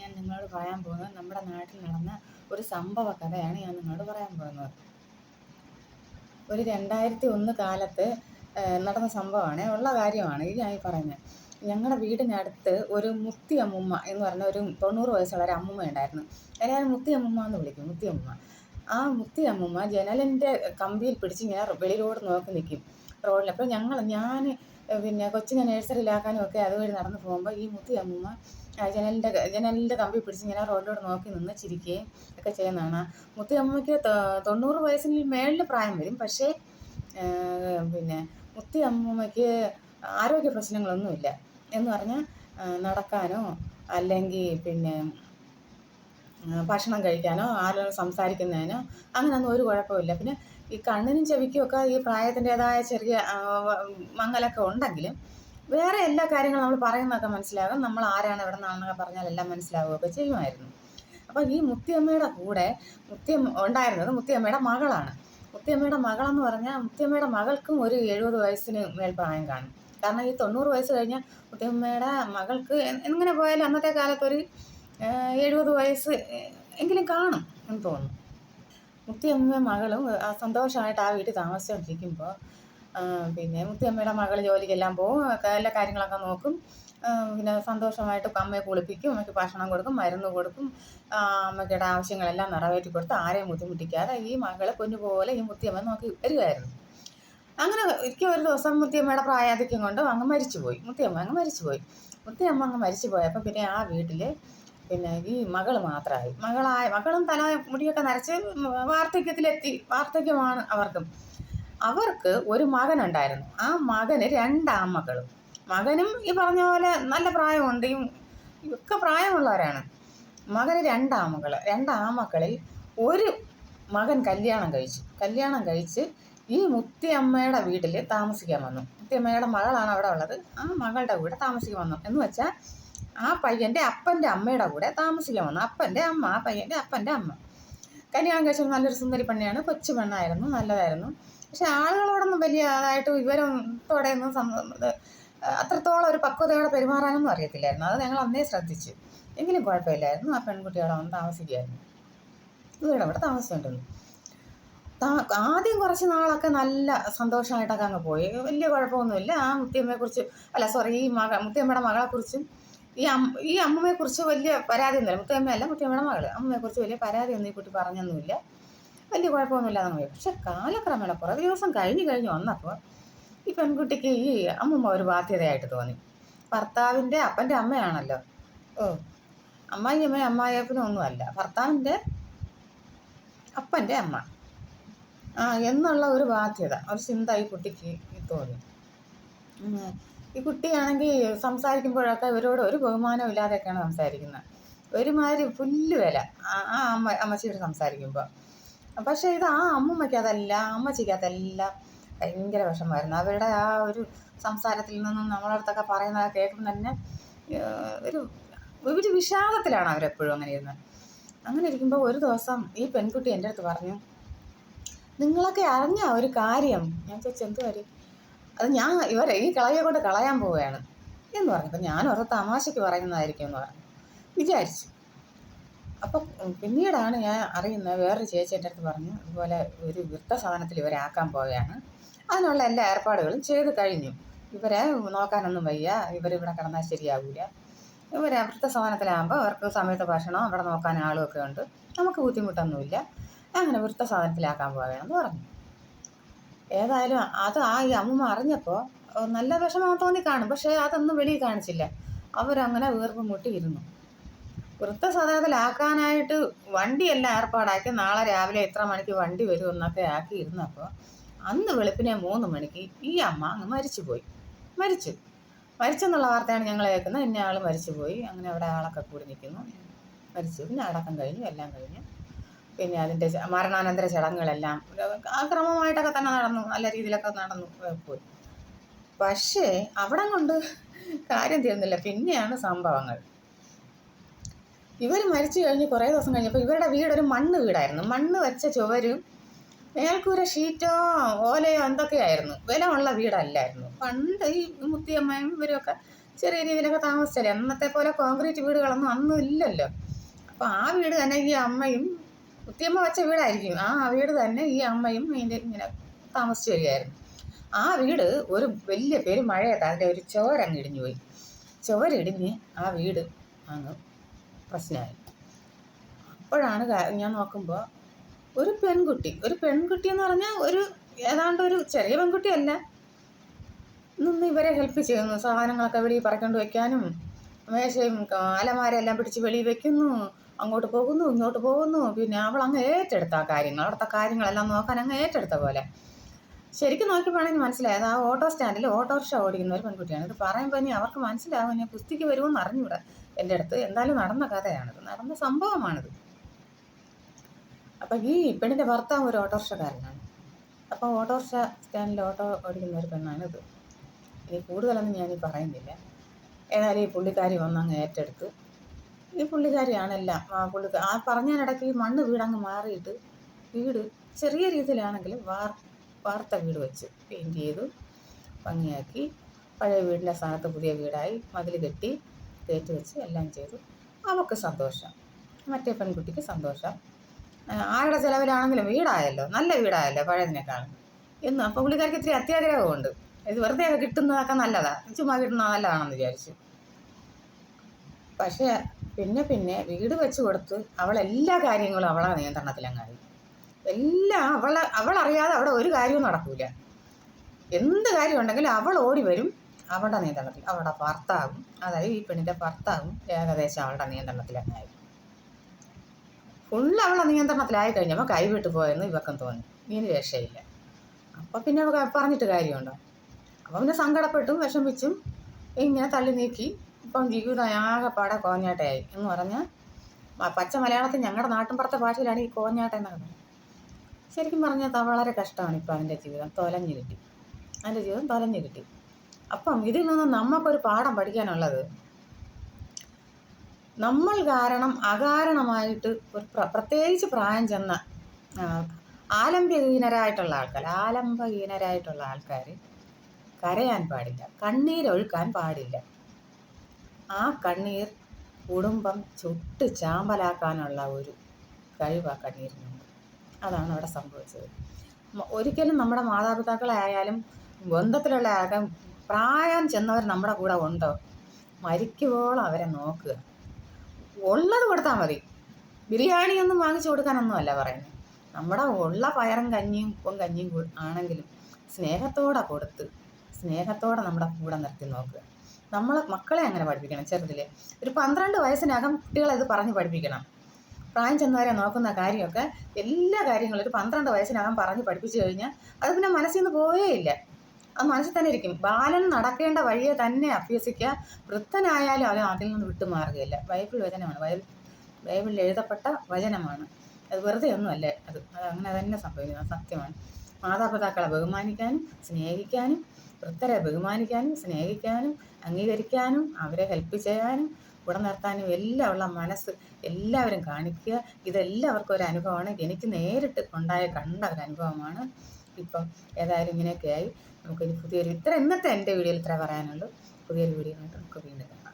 ഞാൻ നിങ്ങളോട് പറയാൻ പോകുന്നത് നമ്മുടെ നാട്ടിൽ നടന്ന ഒരു സംഭവ കഥയാണ് ഞാൻ നിങ്ങളോട് പറയാൻ പോകുന്നത്. ഒരു രണ്ടായിരത്തി ഒന്ന് കാലത്ത് നടന്ന സംഭവമാണ്. ഉള്ള കാര്യമാണ് ഇത് ഞാൻ പറയുന്നത്. ഞങ്ങളുടെ വീടിനടുത്ത് ഒരു മുത്തി അമ്മുമ്മ എന്ന് പറഞ്ഞ ഒരു തൊണ്ണൂറ് വയസ്സുള്ള ഒരു അമ്മുമ്മ ഉണ്ടായിരുന്നു. എല്ലാവരും മുത്തി അമ്മുമ്മ എന്ന് വിളിക്കും മുത്തി അമ്മുമ്മ. ആ മുത്തി അമ്മുമ്മ ജനലിന്റെ കമ്പിയിൽ പിടിച്ച് ഇങ്ങനെ വെളിയിലോട്ട് നോക്കി നിൽക്കും റോഡിൽ അപ്പോൾ ഞങ്ങൾ ഞാൻ പിന്നെ കൊച്ചിനെ നഴ്സറിയിലാക്കാനും ഒക്കെ അതുവഴി നടന്നു പോകുമ്പോൾ ഈ മുത്തി അമ്മുമ്മ ജനലിന്റെ ജനലിന്റെ കമ്പി പിടിച്ച് ഇങ്ങനെ റോഡിലൂടെ നോക്കി നിന്ന് ചിരിക്കുകയും ഒക്കെ ചെയ്യുന്നതാണ്. മുത്തിയമ്മയ്ക്ക് തൊണ്ണൂറ് വയസ്സിന് മേളിൽ പ്രായം വരും. പക്ഷേ പിന്നെ മുത്തിയമ്മയ്ക്ക് ആരോഗ്യ പ്രശ്നങ്ങളൊന്നുമില്ല. എന്ന് പറഞ്ഞാൽ നടക്കാനോ അല്ലെങ്കിൽ പിന്നെ ഭക്ഷണം കഴിക്കാനോ ആരോട് സംസാരിക്കുന്നതിനോ അങ്ങനെയൊന്നും ഒരു കുഴപ്പമില്ല പിന്നെ ഈ കണ്ണിനും ചെവിക്കും ഒക്കെ ഈ പ്രായത്തിന്റെതായ ചെറിയ മങ്ങലൊക്കെ ഉണ്ടെങ്കിലും വേറെ എല്ലാ കാര്യങ്ങളും നമ്മൾ പറയുന്നതൊക്കെ മനസ്സിലാകും. നമ്മൾ ആരാണ് എവിടെ നിന്നാണെന്നൊക്കെ പറഞ്ഞാൽ എല്ലാം മനസ്സിലാവുകയൊക്കെ ചെയ്യുമായിരുന്നു. അപ്പം ഈ മുത്തിയമ്മയുടെ കൂടെ മുത്തിയമ്മ ഉണ്ടായിരുന്നത് മുത്തിയമ്മയുടെ മകളാണ്. മുത്തിയമ്മയുടെ മകളെന്ന് പറഞ്ഞാൽ മുത്തിയമ്മയുടെ മകൾക്കും ഒരു എഴുപത് വയസ്സിന് മേൽ പ്രായം കാണും. കാരണം ഈ തൊണ്ണൂറ് വയസ്സ് കഴിഞ്ഞാൽ മുത്തിയമ്മയുടെ മകൾക്ക് എങ്ങനെ പോയാലും അന്നത്തെ കാലത്തൊരു എഴുപത് വയസ്സ് എങ്കിലും കാണും എന്ന് തോന്നുന്നു. മുത്തിയമ്മ മകളും സന്തോഷമായിട്ട് ആ വീട്ടിൽ താമസിച്ചുകൊണ്ടിരിക്കുമ്പോൾ പിന്നെ മുത്തിയമ്മയുടെ മകൾ ജോലിക്കെല്ലാം പോകും എല്ലാ കാര്യങ്ങളൊക്കെ നോക്കും. പിന്നെ സന്തോഷമായിട്ട് അമ്മയെ കുളിപ്പിക്കും. അമ്മയ്ക്ക് ഭക്ഷണം കൊടുക്കും മരുന്ന് കൊടുക്കും. അമ്മയ്ക്കുടെ ആവശ്യങ്ങളെല്ലാം നിറവേറ്റി കൊടുത്ത് ആരെയും ബുദ്ധിമുട്ടിക്കാതെ ഈ മകളെ പൊന്നുപോലെ ഈ മുത്തിയമ്മ നോക്കി വരുമായിരുന്നു അങ്ങനെ ഒരിക്കൽ ഒരു ദിവസം മുത്തിയമ്മയുടെ പ്രായാധിക്യം കൊണ്ട് അങ്ങ് മരിച്ചുപോയി. മുത്തിയമ്മ അങ്ങ് മരിച്ചുപോയി. മുത്തിയമ്മ അങ്ങ് മരിച്ചു പോയപ്പോൾ പിന്നെ ആ വീട്ടിൽ പിന്നെ ഈ മകൾ മാത്രമായി മകളായ മകളും തല മുടിയൊക്കെ നരച്ച് വാർദ്ധക്യത്തിലെത്തി. വാർദ്ധക്യമാണ് അവർക്കും. അവർക്ക് ഒരു മകനുണ്ടായിരുന്നു. ആ മകന് രണ്ടാമകളും മകനും ഈ പറഞ്ഞ പോലെ നല്ല പ്രായമുണ്ട്. ഒക്കെ പ്രായമുള്ളവരാണ്. മകന് രണ്ടാമകൾ. രണ്ടാമക്കളിൽ ഒരു മകൻ കല്യാണം കഴിച്ചു. കല്യാണം കഴിച്ച് ഈ മുത്തിയമ്മയുടെ വീട്ടിൽ താമസിക്കാൻ വന്നു. മുത്തിയമ്മയുടെ മകളാണ് അവിടെ ഉള്ളത്. ആ മകളുടെ കൂടെ താമസിക്കാൻ വന്നു. എന്ന് വെച്ചാൽ ആ പയ്യന്റെ അപ്പന്റെ അമ്മയുടെ കൂടെ താമസിക്കാൻ വന്നു. അപ്പന്റെ അമ്മ ആ പയ്യന്റെ അപ്പന്റെ അമ്മ. കല്യാണം കഴിച്ചത് നല്ലൊരു സുന്ദരി പെണ്ണിയാണ്. കൊച്ചു പെണ്ണായിരുന്നു. നല്ലതായിരുന്നു. പക്ഷെ ആളുകളോടൊന്നും വലിയ അതായിട്ട് വിവരത്തോടെ ഒന്നും അത്രത്തോളം ഒരു പക്വതയോടെ പെരുമാറാനൊന്നും അറിയത്തില്ലായിരുന്നു. അത് ഞങ്ങൾ അന്നേ ശ്രദ്ധിച്ചു. എങ്കിലും കുഴപ്പമില്ലായിരുന്നു. ആ പെൺകുട്ടിയോടെ വന്ന് താമസിക്കുമായിരുന്നു വീട് അവിടെ താമസിച്ചിട്ടുണ്ടല്ലോ താ ആദ്യം കുറച്ച് നാളൊക്കെ നല്ല സന്തോഷമായിട്ടൊക്കെ അങ്ങ് പോയി. വലിയ കുഴപ്പമൊന്നുമില്ല. ആ മുത്തിയമ്മയെക്കുറിച്ച് അല്ല സോറി ഈ മക മുത്തിയമ്മയുടെ മകളെക്കുറിച്ചും ഈ അമ്മ ഈ അമ്മയെക്കുറിച്ച് വലിയ പരാതിയൊന്നുമില്ല. മുത്തിയമ്മയല്ല മുത്തിയമ്മയുടെ മകൾ അമ്മയെക്കുറിച്ച് വലിയ പരാതിയൊന്നും ഈ കുട്ടി പറഞ്ഞൊന്നുമില്ല. വലിയ കുഴപ്പമൊന്നുമില്ല നമ്മൾ പോയി. പക്ഷെ കാലക്രമേണ കുറേ ദിവസം കഴിഞ്ഞ് കഴിഞ്ഞ് വന്നപ്പോൾ ഈ പെൺകുട്ടിക്ക് ഈ അമ്മമ്മ ഒരു ബാധ്യതയായിട്ട് തോന്നി. ഭർത്താവിന്റെ അപ്പന്റെ അമ്മയാണല്ലോ. ഓ അമ്മായിയമ്മ അമ്മായിയപ്പനും ഒന്നുമല്ല. ഭർത്താവിന്റെ അപ്പന്റെ അമ്മ. ആ എന്നുള്ള ഒരു ബാധ്യത ഒരു ചിന്ത ഈ കുട്ടിക്ക് തോന്നി. ഈ കുട്ടിയാണെങ്കിൽ സംസാരിക്കുമ്പോഴൊക്കെ ഇവരോട് ഒരു ബഹുമാനവും ഇല്ലാതെയൊക്കെയാണ് സംസാരിക്കുന്നത്. ഒരുമാതിരി പുല്ല് വില. ആ അമ്മ അമ്മച്ചിയോട് സംസാരിക്കുമ്പോൾ. പക്ഷേ ഇത് ആ അമ്മമ്മയ്ക്ക് അതല്ല അമ്മച്ചിക്ക് അതല്ല. ഭയങ്കര വിഷമമായിരുന്നു. അവരുടെ ആ ഒരു സംസാരത്തിൽ നിന്നും നമ്മളടുത്തൊക്കെ പറയുന്നത് കേൾക്കുമ്പോൾ തന്നെ ഒരു ഒരു വിഷാദത്തിലാണ് അവരെപ്പോഴും അങ്ങനെ ഇരുന്നത്. അങ്ങനെ ഇരിക്കുമ്പോൾ ഒരു ദിവസം ഈ പെൺകുട്ടി എന്റെ അടുത്ത് പറഞ്ഞു നിങ്ങളൊക്കെ അറിഞ്ഞ ഒരു കാര്യം. ഞാൻ ചോദിച്ചു എന്ത് കാര്യം? അത് ഞാൻ ഇവരെ ഈ കളയെ കൊണ്ട് കളയാൻ പോവുകയാണ് എന്ന് പറഞ്ഞു. അപ്പം ഞാൻ ഓരോ തമാശയ്ക്ക് പറയുന്നതായിരിക്കും എന്ന് പറഞ്ഞു. വിചാരിച്ചു. അപ്പം പിന്നീടാണ് ഞാൻ അറിയുന്നത് വേറൊരു ചേച്ചി എന്റെ അടുത്ത് പറഞ്ഞു അതുപോലെ ഒരു വൃത്തസാധനത്തിൽ ഇവരെ ആക്കാൻ പോവുകയാണ്. അതിനുള്ള എല്ലാ ഏർപ്പാടുകളും ചെയ്ത് കഴിഞ്ഞു. ഇവരെ നോക്കാനൊന്നും വയ്യ. ഇവരിവിടെ കിടന്നാൽ ശരിയാവില്ല ഇവരെ വൃത്തസാധനത്തിലാകുമ്പോൾ അവർക്ക് സമയത്ത് ഭക്ഷണം അവിടെ നോക്കാൻ ആളുമൊക്കെ ഉണ്ട്. നമുക്ക് ബുദ്ധിമുട്ടൊന്നുമില്ല. അങ്ങനെ വൃത്തസാധനത്തിലാക്കാൻ പോവുകയാണെന്ന് പറഞ്ഞു. ഏതായാലും അത് ആ ഈ അമ്മ അറിഞ്ഞപ്പോൾ നല്ല വിഷമം തോന്നി കാണും. പക്ഷേ അതൊന്നും വെളിയിൽ കാണിച്ചില്ല. അവരങ്ങനെ വീർപ്പ് മുട്ടി ഇരുന്നു വൃത്തസാധനത്തിലാക്കാനായിട്ട് വണ്ടിയെല്ലാം ഏർപ്പാടാക്കി നാളെ രാവിലെ എത്ര മണിക്ക് വണ്ടി വരും എന്നൊക്കെ ആക്കി ഇരുന്നപ്പോൾ അന്ന് വെളുപ്പിനെ മൂന്ന് മണിക്ക് ഈ അമ്മ അങ്ങ് മരിച്ചുപോയി. മരിച്ചു. മരിച്ചെന്നുള്ള വാർത്തയാണ് ഞങ്ങൾ കേൾക്കുന്നത്. ഇന്ന ആൾ മരിച്ചുപോയി. അങ്ങനെ അവിടെ ആളൊക്കെ കൂടി നിൽക്കുന്നു. മരിച്ചു. പിന്നെ അടക്കം കഴിഞ്ഞു. എല്ലാം കഴിഞ്ഞു. പിന്നെ അതിന്റെ മരണാനന്തര ചടങ്ങുകളെല്ലാം ക്രമമായിട്ടൊക്കെ തന്നെ നടന്നു. നല്ല രീതിയിലൊക്കെ നടന്നു പോയി. പക്ഷേ അവിടെ കൊണ്ട് കാര്യം തീർന്നില്ല. പിന്നെയാണ് സംഭവങ്ങൾ. ഇവർ മരിച്ചു കഴിഞ്ഞ് കുറേ ദിവസം കഴിഞ്ഞപ്പോൾ ഇവരുടെ വീടൊരു മണ്ണ് വീടായിരുന്നു. മണ്ണ് വെച്ച ചുവരും മേൽക്കൂര ഷീറ്റോ ഓലയോ എന്തൊക്കെയായിരുന്നു. വിലമുള്ള വീടല്ലായിരുന്നു. പണ്ട് ഈ മുത്തിയമ്മയും ഇവരൊക്കെ ചെറിയ രീതിയിലൊക്കെ താമസിച്ചല്ലേ? അന്നത്തെ പോലെ കോൺക്രീറ്റ് വീടുകളൊന്നും അന്നും ഇല്ലല്ലോ. അപ്പോൾ ആ വീട് തന്നെ ഈ അമ്മയും കുത്തിയമ്മ വെച്ച വീടായിരിക്കും. ആ വീട് തന്നെ ഈ അമ്മയും ഇതിന്റെ ഇങ്ങനെ താമസിച്ചു വരികയായിരുന്നു. ആ വീട് ഒരു വലിയ പേര് മഴയത്ത് അതിന്റെ ഒരു ചോരങ്ങ് ഇടിഞ്ഞു പോയി ചോരിടിഞ്ഞ് ആ വീട് അങ്ങ് പ്രശ്നമായി അപ്പോഴാണ് ഞാൻ നോക്കുമ്പോൾ ഒരു പെൺകുട്ടി ഒരു പെൺകുട്ടി എന്ന് പറഞ്ഞാൽ ഒരു ഏതാണ്ട് ഒരു ചെറിയ പെൺകുട്ടിയല്ല നിന്ന് ഇവരെ ഹെൽപ്പ് ചെയ്യുന്നു. സാധനങ്ങളൊക്കെ വെളിയിൽ പറക്കൊണ്ട് വെക്കാനും മേശയും അലമാരെല്ലാം പിടിച്ച് വെളിയിൽ വെക്കുന്നു അങ്ങോട്ട് പോകുന്നു ഇങ്ങോട്ട് പോകുന്നു. പിന്നെ അവൾ അങ്ങ് ഏറ്റെടുത്ത ആ കാര്യങ്ങൾ അവിടുത്തെ കാര്യങ്ങളെല്ലാം നോക്കാൻ അങ്ങ് ഏറ്റെടുത്ത പോലെ. ശരിക്കും നോക്കിയപ്പോഴാണ് മനസ്സിലായത്. ആ ഓട്ടോ സ്റ്റാൻഡിൽ ഓട്ടോറിക്ഷ ഓടിക്കുന്ന ഒരു പെൺകുട്ടിയാണ്. ഇത് പറയുമ്പോൾ ഇനി അവർക്ക് മനസ്സിലാവും. ഞാൻ കുസ്തിക്ക് വരുമെന്ന് അറിഞ്ഞൂടാ. എന്റെ അടുത്ത് എന്തായാലും നടന്ന കഥയാണിത്. നടന്ന സംഭവമാണിത്. അപ്പം ഈ പെണ്ണിന്റെ ഭർത്താവ് ഒരു ഓട്ടോറിക്ഷക്കാരനാണ് അപ്പോൾ ഓട്ടോറിക്ഷ സ്റ്റാൻഡിൽ ഓട്ടോ ഓടിക്കുന്ന ഒരു പെണ്ണാണിത്. ഇനി കൂടുതലൊന്നും ഞാൻ ഈ പറയുന്നില്ല. ഏതായാലും ഈ പുള്ളിക്കാരി വന്നങ്ങ് ഏറ്റെടുത്ത്. ഈ പുള്ളിക്കാരിയാണെല്ലാം ആ പുള്ളിക്കാർ ആ പറഞ്ഞതിനിടയ്ക്ക് ഈ മണ്ണ് വീടങ്ങ് മാറിയിട്ട് വീട് ചെറിയ രീതിയിലാണെങ്കിലും വാർ വാർത്ത വീട് വെച്ച് പെയിന്റ് ചെയ്തു ഭംഗിയാക്കി. പഴയ വീടിന്റെ സ്ഥാനത്ത് പുതിയ വീടായി മതിൽ കെട്ടി കയറ്റി വെച്ച് എല്ലാം ചെയ്തു. അവൾക്ക് സന്തോഷം. മറ്റേ പെൺകുട്ടിക്ക് സന്തോഷം. ആരുടെ ചിലവിലാണെങ്കിലും വീടായല്ലോ. നല്ല വീടായല്ലോ പഴയതിനേക്കാളും എന്നും അപ്പോൾ പുള്ളിക്കാർക്ക് ഇത്തിരി അത്യാഗ്രഹമുണ്ട്. ഇത് വെറുതെ കിട്ടുന്നതൊക്കെ നല്ലതാണ് ചുമ്മാ കിട്ടുന്നത് നല്ലതാണെന്ന് വിചാരിച്ചു. പക്ഷേ പിന്നെ പിന്നെ വീട് വെച്ച് കൊടുത്ത് അവളെല്ലാ കാര്യങ്ങളും അവളെ നിയന്ത്രണത്തിലങ്ങായി എല്ലാം അവളെ അവളറിയാതെ അവിടെ ഒരു കാര്യവും നടക്കൂല. എന്ത് കാര്യം ഉണ്ടെങ്കിലും അവൾ ഓടി വരും. അവളുടെ നിയന്ത്രണത്തിൽ അവളുടെ ഭർത്താവും അതായത് ഈ പെണ്ണിന്റെ ഭർത്താവും ഏകദേശം അവളുടെ നിയന്ത്രണത്തിലങ്ങായി ഫുള്ള് അവളുടെ നിയന്ത്രണത്തിലായി കഴിഞ്ഞപ്പോൾ കൈവിട്ട് പോയെന്ന് ഇവക്കം തോന്നി. ഇനി രക്ഷയില്ല. അപ്പോൾ പിന്നെ പറഞ്ഞിട്ട് കാര്യമുണ്ടോ? അപ്പോൾ പിന്നെ സങ്കടപ്പെട്ടും വിഷമിച്ചും ഇങ്ങനെ തള്ളി നീക്കി. ഇപ്പം ജീവിതം ആകെപ്പാടെ കോഞ്ഞാട്ടയായി. എന്ന് പറഞ്ഞാൽ പച്ച മലയാളത്തിൽ ഞങ്ങളുടെ നാട്ടിൻപുറത്തെ ഭാഷയിലാണ് ഈ കോഞ്ഞാട്ടം എന്നൊക്കെ ശരിക്കും പറഞ്ഞാൽ വളരെ കഷ്ടമാണ് ഇപ്പം അതിന്റെ ജീവിതം. തൊലഞ്ഞു കിട്ടി. അതിന്റെ ജീവിതം തൊലഞ്ഞു കിട്ടി. അപ്പം ഇതിൽ നിന്ന് നമുക്കൊരു പാഠം പഠിക്കാനുള്ളത് നമ്മൾ കാരണം അകാരണമായിട്ട് ഒരു പ്ര- പ്രത്യേകിച്ച് പ്രായം ചെന്ന ആലംബഹീനരായിട്ടുള്ള ആൾക്കാർ ആലംബഹീനരായിട്ടുള്ള ആൾക്കാർ കരയാൻ പാടില്ല കണ്ണീരൊഴുക്കാൻ പാടില്ല. ആ കണ്ണീർ കുടുംബം ചുട്ട് ചാമ്പലാക്കാനുള്ള ഒരു കഴിവ് ആ കണ്ണീരിനുണ്ട് അതാണ് അവിടെ സംഭവിച്ചത്. ഒരിക്കലും നമ്മുടെ മാതാപിതാക്കളായാലും ബന്ധത്തിലുള്ള ആകാം പ്രായം ചെന്നവർ നമ്മുടെ കൂടെ ഉണ്ടോ? മരിക്കുവോളം അവരെ നോക്കുക. ഉള്ളത് കൊടുത്താൽ മതി. ബിരിയാണി ഒന്നും വാങ്ങിച്ചു കൊടുക്കാനൊന്നും അല്ല പറയുന്നത് നമ്മുടെ ഉള്ള പയറും കഞ്ഞിയും ഉപ്പും കഞ്ഞിയും ആണെങ്കിലും സ്നേഹത്തോടെ കൊടുത്ത് സ്നേഹത്തോടെ നമ്മുടെ കൂടെ നിർത്തി നോക്കുക. നമ്മൾ മക്കളെ അങ്ങനെ പഠിപ്പിക്കണം ചെറുതിലെ. ഒരു പന്ത്രണ്ട് വയസ്സിനകം കുട്ടികളെ ഇത് പറഞ്ഞ് പഠിപ്പിക്കണം. പ്രായം ചെന്നവരെ നോക്കുന്ന കാര്യമൊക്കെ എല്ലാ കാര്യങ്ങളും ഒരു പന്ത്രണ്ട് വയസ്സിനകം പറഞ്ഞ് പഠിപ്പിച്ചു കഴിഞ്ഞാൽ അത് പിന്നെ മനസ്സിൽ നിന്ന് പോയേ ഇല്ല. അത് മനസ്സിൽ തന്നെ ഇരിക്കും. ബാലൻ നടക്കേണ്ട വഴിയെ തന്നെ അഭ്യസിക്കുക. വൃദ്ധനായാലും അത് അതിൽ നിന്ന് വിട്ടുമാറുകയില്ല ബൈബിൾ വചനമാണ്. ബൈബിൾ ബൈബിളിൽ എഴുതപ്പെട്ട വചനമാണ്. അത് വെറുതെ ഒന്നുമല്ല അത്. അത് അങ്ങനെ തന്നെ സംഭവിക്കുന്നത് സത്യമാണ്. മാതാപിതാക്കളെ ബഹുമാനിക്കാനും സ്നേഹിക്കാനും വൃദ്ധരെ ബഹുമാനിക്കാനും സ്നേഹിക്കാനും അംഗീകരിക്കാനും അവരെ ഹെൽപ്പ് ചെയ്യാനും കൂടെ നിർത്താനും എല്ലാം ഉള്ള മനസ്സ് എല്ലാവരും കാണിക്കുക. ഇതെല്ലാവർക്കും ഒരു അനുഭവമാണ്. എനിക്ക് നേരിട്ട് ഉണ്ടായ കണ്ട ഒരു അനുഭവമാണ്. ഇപ്പം ഏതായാലും ഇങ്ങനെയൊക്കെയായി നമുക്കിനി പുതിയൊരു ഇത്ര ഇന്നത്തെ എന്റെ വീഡിയോയിൽ ഇത്ര പറയാനുള്ളൂ. പുതിയൊരു വീഡിയോ ആയിട്ട് നമുക്ക് വീണ്ടും